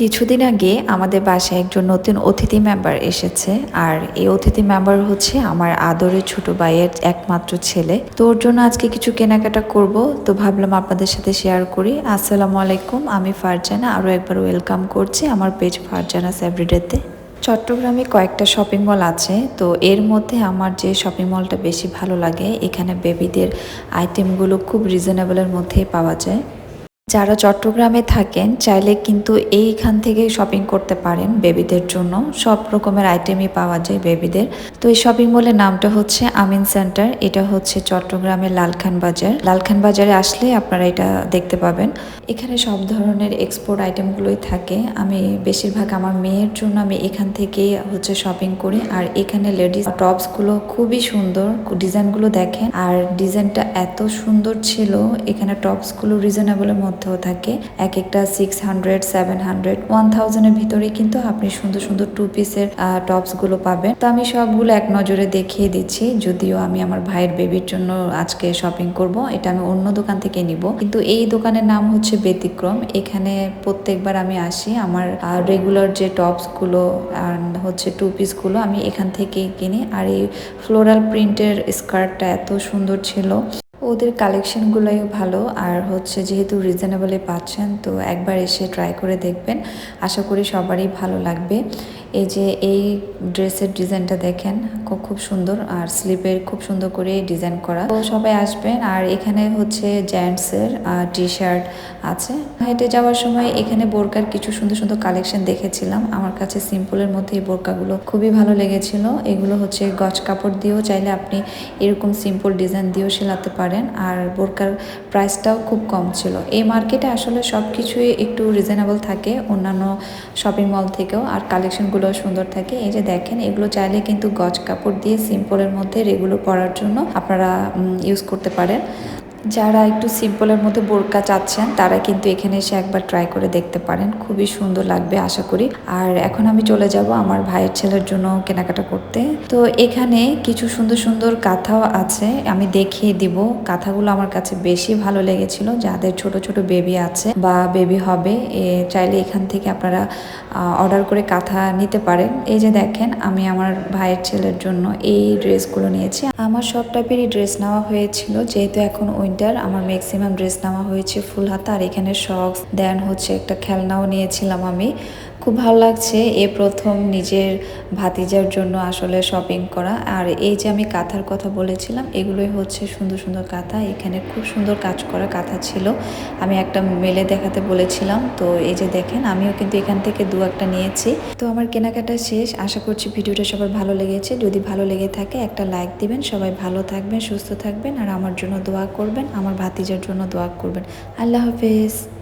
কিছুদিন আগে আমাদের বাসায় একজন নতুন অতিথি মেম্বার এসেছে আর এই অতিথি মেম্বার হচ্ছে আমার আদরের ছোট ভাইয়ের একমাত্র ছেলে। তো ওর জন্য আজকে কিছু কেনাকাটা করব। তো ভাবলাম আপনাদের সাথে শেয়ার করি। আসসালামু আলাইকুম, আমি ফারজানা। আরও একবার ওয়েলকাম করছি আমার পেজ ফারজানা এভরিডেতে চট্টগ্রামে কয়েকটা শপিং মল আছে। তো এর মধ্যে আমার যে শপিং মলটা বেশি ভালো লাগে, এখানে বেবিদের আইটেমগুলো খুব রিজনেবলের মধ্যেই পাওয়া যায়। যারা চট্টগ্রামে থাকেন, চাইলে কিন্তু এইখান থেকে শপিং করতে পারেন বেবিদের জন্য। সব রকমের আইটেমই পাওয়া যায় বেবিদের। তো এই শপিং মলের নামটা হচ্ছে আমিন সেন্টার এটা হচ্ছে চট্টগ্রামের লালখান বাজার। লালখান বাজারে আসলে আপনারা এটা দেখতে পাবেন। এখানে সব ধরনের এক্সপোর্ট আইটেমগুলোই থাকে। আমি বেশিরভাগ আমার মেয়ের জন্য আমি এখান থেকেই হচ্ছে শপিং করি। আর এখানে লেডিস টপসগুলো খুবই সুন্দর ডিজাইনগুলো দেখেন। আর ডিজাইনটা এত সুন্দর ছিল, এখানে টপসগুলো রিজনেবলের মধ্যেও থাকে। এক একটা six hundred seven hundred one থাউজেন্ডের ভিতরে কিন্তু আপনি সুন্দর সুন্দর টু পিসের টপসগুলো পাবেন। তো আমি সবগুলো এক নজরে দেখিয়ে দিচ্ছি। যদিও আমি আমার ভাইয়ের বেবির জন্য আজকে শপিং করব, এটা আমি অন্য দোকান থেকে নিব। কিন্তু এই দোকানের নাম হচ্ছে ব্যতিক্রম। এখানে প্রত্যেকবার আমি আসি। আমার রেগুলার যে টপসগুলো হচ্ছে টু পিসগুলো আমি এখান থেকেই কিনি। আর এই ফ্লোরাল প্রিন্টের স্কার্টটা এত সুন্দর ছিল। ওদের কালেকশানগুলোই ভালো। আর হচ্ছে যেহেতু রিজনেবলে পাচ্ছেন, তো একবার এসে ট্রাই করে দেখবেন। আশা করি সবারই ভালো লাগবে। এই যে এই ড্রেসের ডিজাইনটা দেখেন খুব সুন্দর আর স্লিপের খুব সুন্দর করে ডিজাইন করা। তো সবাই আসবেন আর এখানে হচ্ছে জেন্টসের টি শার্ট আছে। হেঁটে যাওয়ার সময় এখানে বোরকার কিছু সুন্দর সুন্দর কালেকশন দেখেছিলাম। আমার কাছে সিম্পলের মধ্যে এই বোরকাগুলো খুবই ভালো লেগেছিল। এগুলো হচ্ছে গজ কাপড় দিয়েও চাইলে আপনি এরকম সিম্পল ডিজাইন দিয়েও সেলাতে পারেন। আর বোরকার প্রাইসটাও খুব কম ছিল। এই মার্কেটে আসলে সব কিছুই একটু রিজনেবল থাকে অন্যান্য শপিং মল থেকেও। আর কালেকশনগুলো সুন্দর থাকে। এই যে দেখেন, এগুলো চাইলে কিন্তু গজ কাপড় দিয়ে সিম্পলের মধ্যে রেগুলো পরার জন্য আপনারা ইউজ করতে পারেন। যারা একটু সিম্পলের মধ্যে বোরকা চাচ্ছেন, তারা কিন্তু এখানে এসে একবার ট্রাই করে দেখতে পারেন। খুবই সুন্দর লাগবে, আশা করি। আর এখন আমি চলে যাব আমার ভাইয়ের ছেলের জন্য কেনাকাটা করতে। তো এখানে কিছু সুন্দর সুন্দর কাঁথাও আছে, আমি দেখিয়ে দিব। কাঁথাগুলো আমার কাছে বেশি ভালো লেগেছিল, যাদের ছোট ছোট বেবি আছে বা বেবি হবে, এ চাইলে এখান থেকে আপনারা অর্ডার করে কাঁথা নিতে পারেন। এই যে দেখেন, আমি আমার ভাইয়ের ছেলের জন্য এই ড্রেসগুলো নিয়েছি। আমার সব টাইপেরই ড্রেস নেওয়া হয়েছিল, যেহেতু এখন উইন্টার। আমার ম্যাক্সিমাম ড্রেস নেওয়া হয়েছে ফুল হাতা, আর এখানে শক্স দেন হচ্ছে একটা খেলনাও নিয়েছিলাম আমি। খুব ভালো লাগছে এ প্রথম নিজের ভাতিজার জন্য আসলে শপিং করা। আর এই যে আমি কাঁথার কথা বলেছিলাম, এগুলোই হচ্ছে সুন্দর সুন্দর কাঁথা। এখানে খুব সুন্দর কাজ করা কাঁথা ছিল। আমি একটা মেলে দেখাতে বলেছিলাম। তো এই যে দেখেন, আমিও কিন্তু এখান থেকে দু একটা নিয়েছি। তো আমার কেনাকাটা শেষ। আশা করছি ভিডিওটা সবার ভালো লেগেছে। যদি ভালো লেগে থাকে, একটা লাইক দিবেন। সবাই ভালো থাকবেন, সুস্থ থাকবেন। আর আমার জন্য দোয়া করবেন, আমার ভাতিজার জন্য দোয়া করবেন। আল্লাহ হাফেজ।